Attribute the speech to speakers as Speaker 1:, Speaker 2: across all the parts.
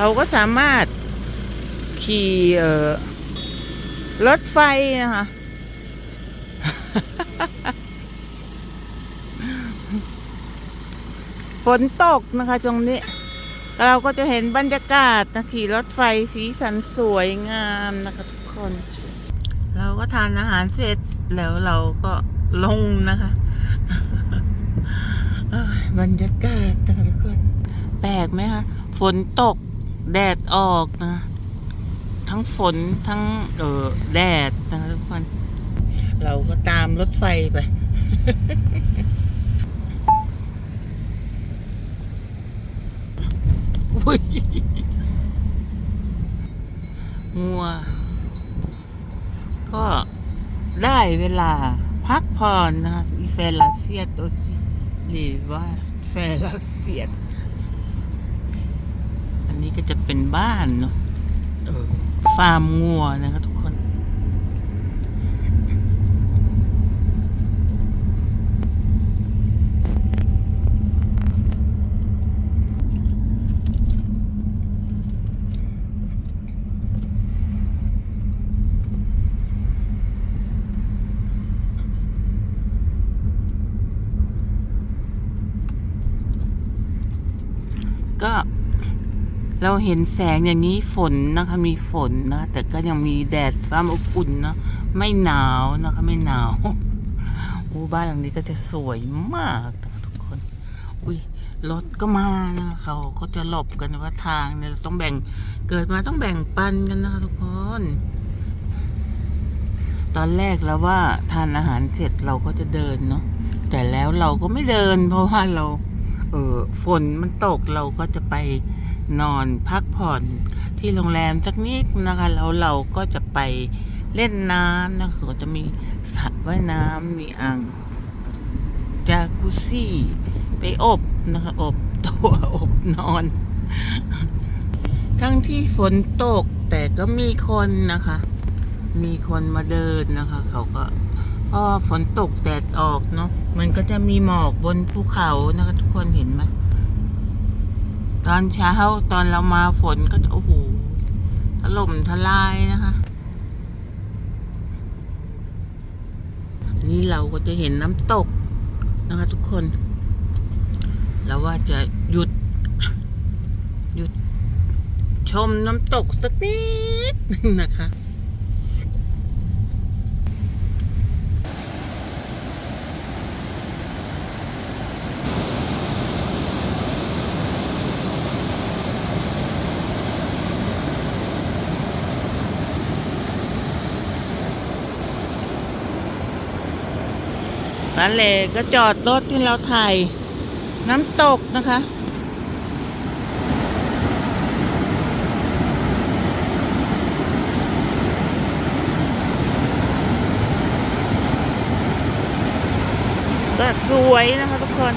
Speaker 1: เราก็สามารถขี่รถไฟนะคะฝนตกนะคะตรงนี้ เราก็จะเห็นบรรยากาศนะขี่รถไฟสีสันสวยงามนะคะทุกคน เราก็ทานอาหารเสร็จแล้วเราก็ลงนะคะบรรยากาศนะคะทุกคน แปลกไหมคะ ฝนตก แดดออกนะ ทั้งฝนทั้งเออแดดนะทุกคน เราก็ตามรถไฟไปอุ้ยงัว ก็ได้เวลาพักผ่อนนะคะอีเฟลาเซียตอซิหรือว่าเฟลาเซียต นนี้ก็จะเป็นบ้านเนาะเออฟาร์มงัวนะคะทุกคน ก็ เราเห็นแสงอย่างนี้ฝนนะคะมีฝนนะ แต่ก็ยังมีแดดฟ้าอบอุ่นเนะไม่หนาวนะคะไม่หนาวอู้บ้านหลังนี้ก็จะสวยมากทุกคน อุ้ยรถก็มานะเขาก็จะหลบกันว่าทางเนี่ยเราต้องแบ่งเกิดมาต้องแบ่งปันกันนะคะทุกคน ตอนแรกแล้วว่าทานอาหารเสร็จเราก็จะเดินเนาะแต่แล้วเราก็ไม่เดิน เพราะว่าเรา เออฝนมันตกเราก็จะไป นอนพักผ่อนที่โรงแรมสักนิดนะคะ แล้วเราก็จะไปเล่นน้ำนะคะก็จะมีสระว่ายน้ำมีอ่างจากุซี่ ไปอบนะคะอบตัวอบนอน ทั้งที่ฝนตกแต่ก็มีคนนะคะ มีคนมาเดินนะคะ เขาก็พอฝนตกแดดออกเนาะมันก็จะมีหมอกบนภูเขานะคะ ทุกคนเห็นไหม ตอนเช้าตอนเรามาฝนก็จะโอ้โหถล่มทลายนะคะนี่เราก็จะเห็นน้ำตกนะคะ ทุกคน แล้วว่าจะหยุด หยุดชมน้ำตกสักนิดนึงนะคะ นั่นเลยก็จอดรถที่เราถ่ายน้ำตกนะคะ ก็สวยนะคะทุกคน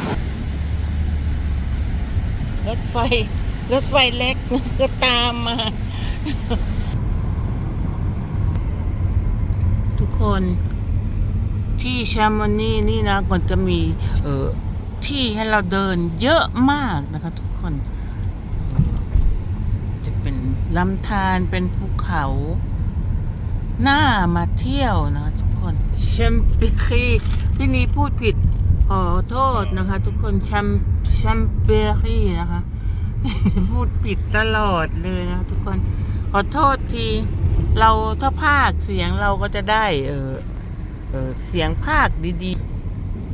Speaker 1: รถไฟ รถไฟเล็กก็ตามมา ทุกคน ที่แชมมอนี่นี่นะมันจะมีเออที่ให้เราเดินเยอะมากนะคะทุกคน จะเป็นลำธารเป็นภูเขาหน้ามาเที่ยวนะคะทุกคนแชมปิคีที่นี้พูดผิดขอโทษนะคะ ทุกคนแชมแชมเปอรี่นะคะ พูดผิดตลอดเลยนะคะทุกคนขอโทษที เราถ้าภาคเสียงเราก็จะได้ เออ เออเสียงภาคดี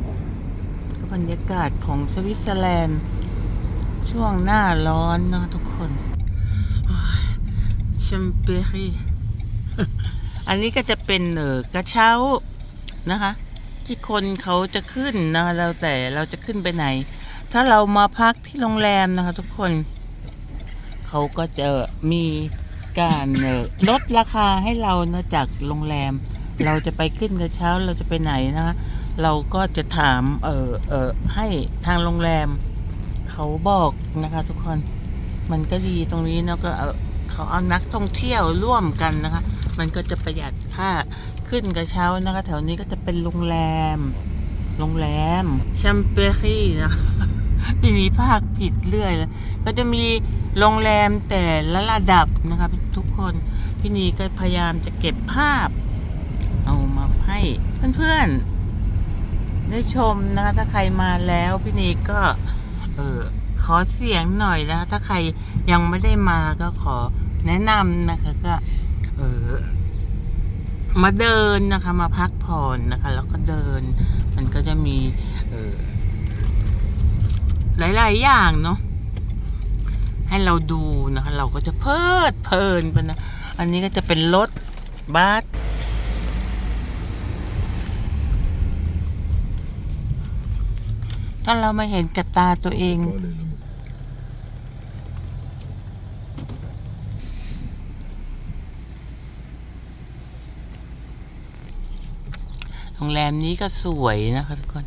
Speaker 1: ๆบรรยากาศของสวิตเซอร์แลนด์ ช่วงหน้าร้อนนะทุกคนแชมเปรีอันนี้ก็จะเป็นเออกระเช้านะคะ ที่คนเขาจะขึ้นนะคะแล้วแต่เราจะขึ้นไปไหน ถ้าเรามาพักที่โรงแรมนะคะ ทุกคนเขาก็จะมีการลดราคาให้เรานะจากโรงแรม เราจะไปขึ้นกระเช้าเราจะไปไหนนะคะเราก็จะถามเออเออให้ทางโรงแรม เขาบอกนะคะทุกคนมันก็ดีตรงนี้เนาะก็เอาเขาเอานักท่องเที่ยวร่วมกันนะคะ มันก็จะประหยัดค่าขึ้นกระเช้านะคะ แถวนี้ก็จะเป็นโรงแรม โรงแรมแชมเปอรี่นะคะพี่นี้ภาคผิดเรื่อยเลยก็จะมีโรงแรมแต่ละระดับนะคะทุกคนพี่นีก็พยายามจะเก็บภาพ ให้เพื่อนๆ ได้ชมนะคะ ถ้าใครมาแล้วพี่นีก็เออขอเสียงหน่อยนะคะถ้าใครยังไม่ได้มาก็ขอแนะนำนะคะก็เออมาเดินนะคะ มาพักผ่อนนะคะ แล้วก็เดิน มันก็จะมี เออหลาย ๆ อย่างเนาะให้เราดูนะคะ เราก็จะเพลิดเพลินไปนะ อันนี้ก็จะเป็นรถบัส ถ้าเรามาเห็นกับตาตัวเอง โรงแรมนี้ก็สวยนะคะทุกคน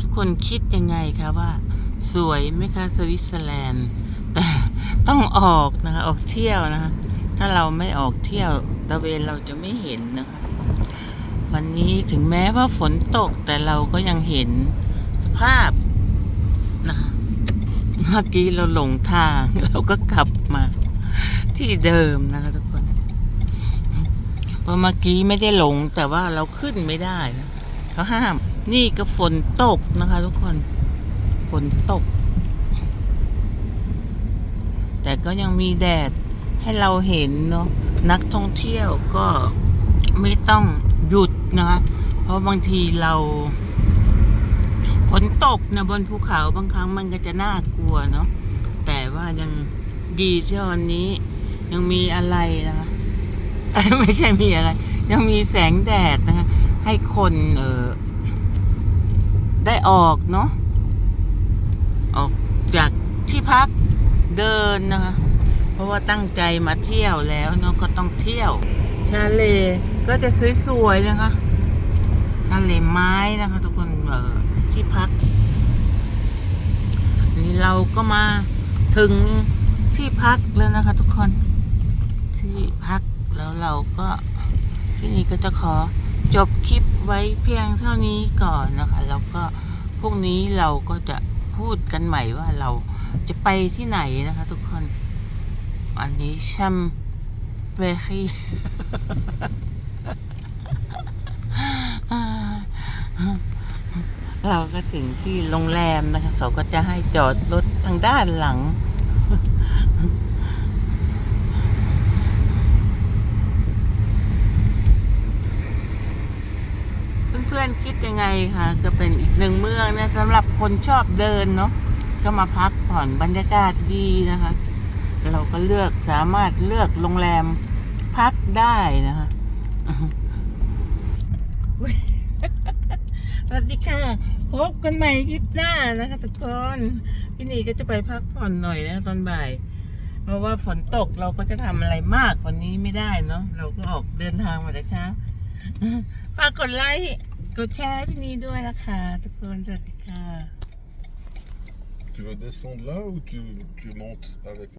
Speaker 1: ทุกคนคิดยังไงคะว่า สวยไหมคะสวิตเซอร์แลนด์ แต่ต้องออกนะคะ ออกเที่ยวนะคะ ถ้าเราไม่ออกเที่ยว ตะเวนเราจะไม่เห็นนะคะ วันนี้ถึงแม้ว่าฝนตกแต่เราก็ยังเห็นสภาพนะคะเมื่อกี้เราหลงทางเราก็กลับมา ที่เดิมนะคะทุกคนเพราะเมื่อกี้ไม่ได้หลงแต่ว่าเราขึ้นไม่ได้นะเขาห้าม นี่ก็ฝนตกนะคะ ทุกคน ฝนตก แต่ก็ยังมีแดดให้เราเห็นเนาะ นักท่องเที่ยวก็ไม่ต้องหยุดนะคะ เพราะบางทีเราฝนตกนะบนภูเขาบางครั้งมันก็จะน่ากลัวเนาะแต่ว่ายังดีที่วันนี้ ยังมีอะไรนะคะไม่ใช่มีอะไร ยังมีแสงแดดนะคะ ให้คนเออได้ออกเนาะออกจากที่พักเดินนะคะ เพราะว่าตั้งใจมาเที่ยวแล้วเนาะก็ต้องเที่ยว ชาเลก็จะสวยๆนะคะชาเลไม้นะคะ ทุกคนเออที่พัก นี่เราก็มาถึงที่พักแล้วนะคะ ทุกคนที่พักแล้วเราก็ที่นี่ก็จะขอจบคลิปไว้เพียงเท่านี้ก่อนนะคะ แล้วก็พรุ่งนี้เราก็จะพูดกันใหม่ว่าเราจะไปที่ไหนนะคะ ทุกคน อันนี้ชัมเบคีเราก็ถึงที่โรงแรมนะคะ เขาก็จะให้จอดรถทางด้านหลัง เพื่อนๆคิดยังไงคะก็เป็นอีกหนึ่งเมืองนะสำหรับคนชอบเดินเนาะก็มาพักผ่อนบรรยากาศดีนะคะ เราก็เลือกสามารถเลือกโรงแรมพักได้นะคะอุ๊ยสวัสดีค่ะ พบกันใหม่คลิปหน้านะคะทุกคนพี่นีก็จะไปพักผ่อนหน่อยนะตอนบ่าย เพราะว่าฝนตกเราก็จะทำอะไรมากกว่านี้ไม่ได้เนาะเราก็ออกเดินทางมาแต่เช้าฝากกดไลค์กดแชร์ให้พี่นีด้วยนะคะทุกคนสวัสดีค่ะ
Speaker 2: Tu veux descendre là ou tu, tu montes avec